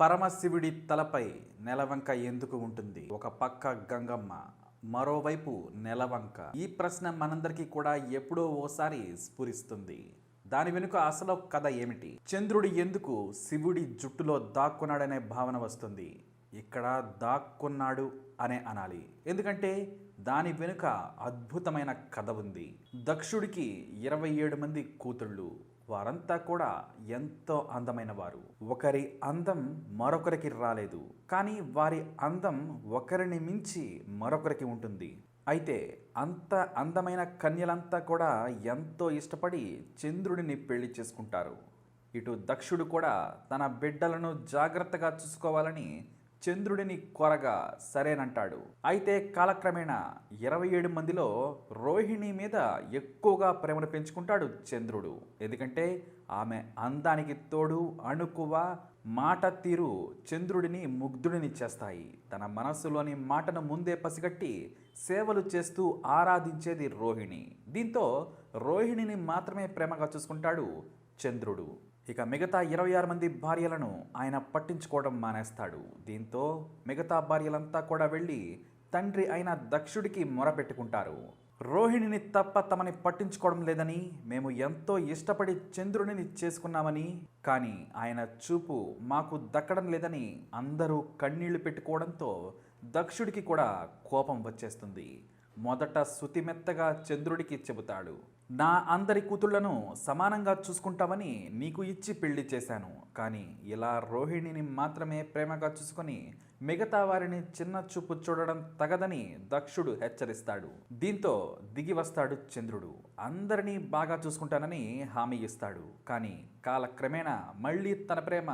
పరమశివుడి తలపై నెలవంక ఎందుకు ఉంటుంది? ఒక పక్క గంగమ్మ మరోవైపు నెలవంక. ఈ ప్రశ్న మనందరికీ కూడా ఎప్పుడో ఓసారి స్ఫురిస్తుంది. దాని వెనుక అసలు కథ ఏమిటి? చంద్రుడు ఎందుకు శివుడి జుట్టులో దాక్కున్నాడనే భావన వస్తుంది. ఇక్కడ దాక్కున్నాడు అనే అనాలి. ఎందుకంటే దాని వెనుక అద్భుతమైన కథ ఉంది. దక్షుడికి ఇరవై ఏడు మంది కూతుళ్ళు. వారంతా కూడా ఎంతో అందమైన వారు ఒకరి అందం మరొకరికి రాలేదు. కానీ వారి అందం ఒకరిని మించి మరొకరికి ఉంటుంది. అయితే అంత అందమైన కన్యలంతా కూడా ఎంతో ఇష్టపడి చంద్రుడిని పెళ్ళి చేసుకుంటారు. ఇటు దక్షుడు కూడా తన బిడ్డలను జాగ్రత్తగా చూసుకోవాలని చంద్రుడిని కొరగా సరేనంటాడు. అయితే కాలక్రమేణా ఇరవై ఏడు మందిలో రోహిణి మీద ఎక్కువగా ప్రేమను పెంచుకుంటాడు చంద్రుడు. ఎందుకంటే ఆమె అందానికి తోడు అణుకువ మాట తీరు చంద్రుడిని ముగ్ధుడిని చేస్తాయి. తన మనస్సులోని మాటను ముందే పసిగట్టి సేవలు చేస్తూ ఆరాధించేది రోహిణి. దీంతో రోహిణిని మాత్రమే ప్రేమగా చూసుకుంటాడు చంద్రుడు. ఇక మిగతా ఇరవై ఆరు మంది భార్యలను ఆయన పట్టించుకోవడం మానేస్తాడు. దీంతో మిగతా భార్యలంతా కూడా వెళ్ళి తండ్రి అయిన దక్షుడికి మొరపెట్టుకుంటారు. రోహిణిని తప్ప తమని పట్టించుకోవడం లేదని మేము ఎంతో ఇష్టపడి చంద్రుడిని చేసుకున్నామని కానీ ఆయన చూపు మాకు దక్కడం లేదని అందరూ కన్నీళ్ళు పెట్టుకోవడంతో దక్షుడికి కూడా కోపం వచ్చేస్తుంది. మొదట శుతిమెత్తగా చంద్రుడికి చెబుతాడు. నా అందరి కూతుళ్ళను సమానంగా చూసుకుంటామని నీకు ఇచ్చి పెళ్ళి చేశాను. కానీ ఇలా రోహిణిని మాత్రమే ప్రేమగా చూసుకొని మిగతా వారిని చిన్న చూపు చూడడం తగదని దక్షుడు హెచ్చరిస్తాడు. దీంతో దిగి వస్తాడు చంద్రుడు. అందరినీ బాగా చూసుకుంటానని హామీ ఇస్తాడు. కానీ కాలక్రమేణా మళ్ళీ తన ప్రేమ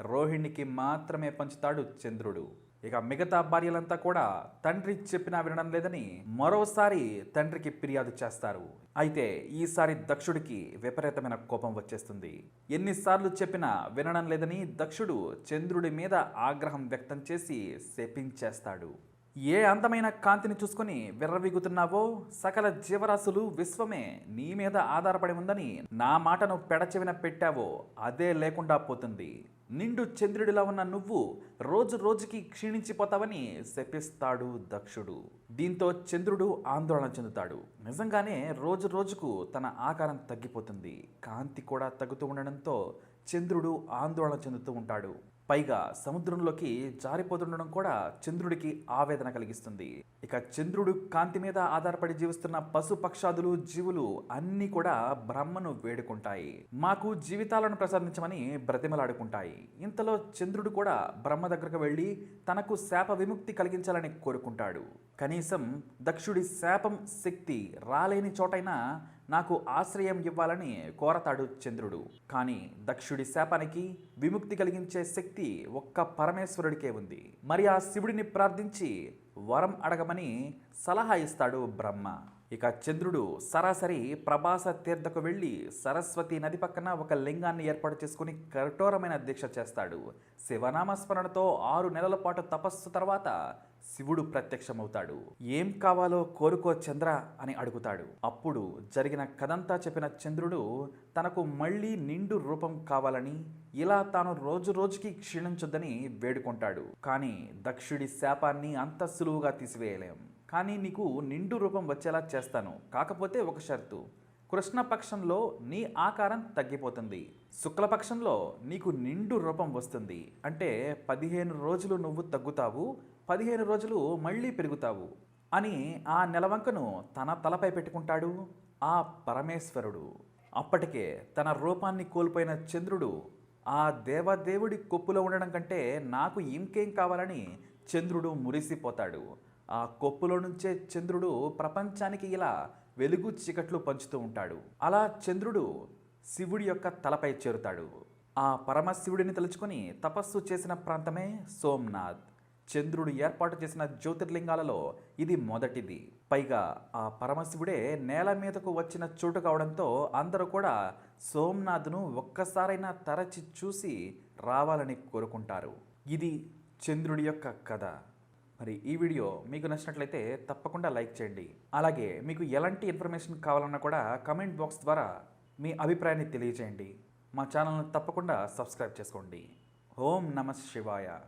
రోహిణికి మాత్రమే పంచుతాడు చంద్రుడు. ఇక మిగతా భార్యలంతా కూడా తండ్రి చెప్పినా వినడం లేదని మరోసారి తండ్రికి ఫిర్యాదు చేస్తారు. అయితే ఈసారి దక్షుడికి విపరీతమైన కోపం వచ్చేస్తుంది. ఎన్నిసార్లు చెప్పినా వినడం లేదని దక్షుడు చంద్రుడి మీద ఆగ్రహం వ్యక్తం చేసి శపించేస్తాడు. ఏ అందమైన కాంతిని చూసుకొని విర్రవీగుతున్నావో సకల జీవరాశులు విశ్వమే నీ మీద ఆధారపడి ఉందని నా మాటను పెడచెవిన పెట్టావో అదే లేకుండా పోతుంది. నిండు చంద్రుడిలా ఉన్న నువ్వు రోజు రోజుకి క్షీణించిపోతావని శపిస్తాడు దక్షుడు. దీంతో చంద్రుడు ఆందోళన చెందుతాడు. నిజంగానే రోజు రోజుకు తన ఆకారం తగ్గిపోతుంది. కాంతి కూడా తగ్గుతూ ఉండడంతో చంద్రుడు ఆందోళన చెందుతూ ఉంటాడు. పైగా సముద్రంలోకి జారిపోతుండడం కూడా చంద్రుడికి ఆవేదన కలిగిస్తుంది. ఇక చంద్రుడు కాంతి మీద ఆధారపడి జీవిస్తున్న పశు పక్షాదులు జీవులు అన్నీ కూడా బ్రహ్మను వేడుకుంటాయి. మాకు జీవితాలను ప్రసాదించమని బ్రతిమలాడుకుంటాయి. ఇంతలో చంద్రుడు కూడా బ్రహ్మ దగ్గరకు వెళ్ళి తనకు శాప విముక్తి కలిగించాలని కోరుకుంటాడు. కనీసం దక్షుడి శాపం శక్తి రాలేని చోటైనా నాకు ఆశ్రయం ఇవ్వాలని కోరతాడు చంద్రుడు. కానీ దక్షుడి శాపానికి విముక్తి కలిగించే శక్తి ఒక్క పరమేశ్వరుడికే ఉంది. మరి ఆ శివుడిని ప్రార్థించి వరం అడగమని సలహా ఇస్తాడు బ్రహ్మ. ఇక చంద్రుడు సరాసరి ప్రభాస తీర్థకు వెళ్ళి సరస్వతి నది పక్కన ఒక లింగాన్ని ఏర్పాటు చేసుకుని కఠోరమైన దీక్ష చేస్తాడు. శివనామస్మరణతో ఆరు నెలల పాటు తపస్సు తర్వాత శివుడు ప్రత్యక్షమవుతాడు. ఏం కావాలో కోరుకో చంద్ర అని అడుగుతాడు. అప్పుడు జరిగిన కథంతా చెప్పిన చంద్రుడు తనకు మళ్ళీ నిండు రూపం కావాలని ఇలా తాను రోజు రోజుకి క్షీణించొద్దని వేడుకుంటాడు. కానీ దక్షుడి శాపాన్ని అంత సులువుగా తీసివేయలేం. కానీ నీకు నిండు రూపం వచ్చేలా చేస్తాను. కాకపోతే ఒక షరతు. కృష్ణపక్షంలో నీ ఆకారం తగ్గిపోతుంది. శుక్లపక్షంలో నీకు నిండు రూపం వస్తుంది. అంటే పదిహేను రోజులు నువ్వు తగ్గుతావు పదిహేను రోజులు మళ్ళీ పెరుగుతావు అని ఆ నెలవంకను తన తలపై పెట్టుకుంటాడు ఆ పరమేశ్వరుడు. అప్పటికే తన రూపాన్ని కోల్పోయిన చంద్రుడు ఆ దేవదేవుడి కొప్పులో ఉండడం కంటే నాకు ఇంకేం కావాలని చంద్రుడు మురిసిపోతాడు. ఆ కొప్పులో నుంచే చంద్రుడు ప్రపంచానికి ఇలా వెలుగు చీకట్లు పంచుతూ ఉంటాడు. అలా చంద్రుడు శివుడి యొక్క తలపై చేరుతాడు. ఆ పరమశివుడిని తలుచుకొని తపస్సు చేసిన ప్రాంతమే సోమ్నాథ్. చంద్రుడు ఏర్పాటు చేసిన జ్యోతిర్లింగాలలో ఇది మొదటిది. పైగా ఆ పరమశివుడే నేల మీదకు వచ్చిన చోటు కావడంతో అందరూ కూడా సోమ్నాథ్ను ఒక్కసారైనా తరచి చూసి రావాలని కోరుకుంటారు. ఇది చంద్రుడి యొక్క కథ. మరి ఈ వీడియో మీకు నచ్చినట్లయితే తప్పకుండా లైక్ చేయండి. అలాగే మీకు ఎలాంటి ఇన్ఫర్మేషన్ కావాలన్నా కూడా కమెంట్ బాక్స్ ద్వారా మీ అభిప్రాయాన్ని తెలియజేయండి. మా ఛానల్ను తప్పకుండా సబ్స్క్రైబ్ చేసుకోండి. ఓం నమ శివాయ.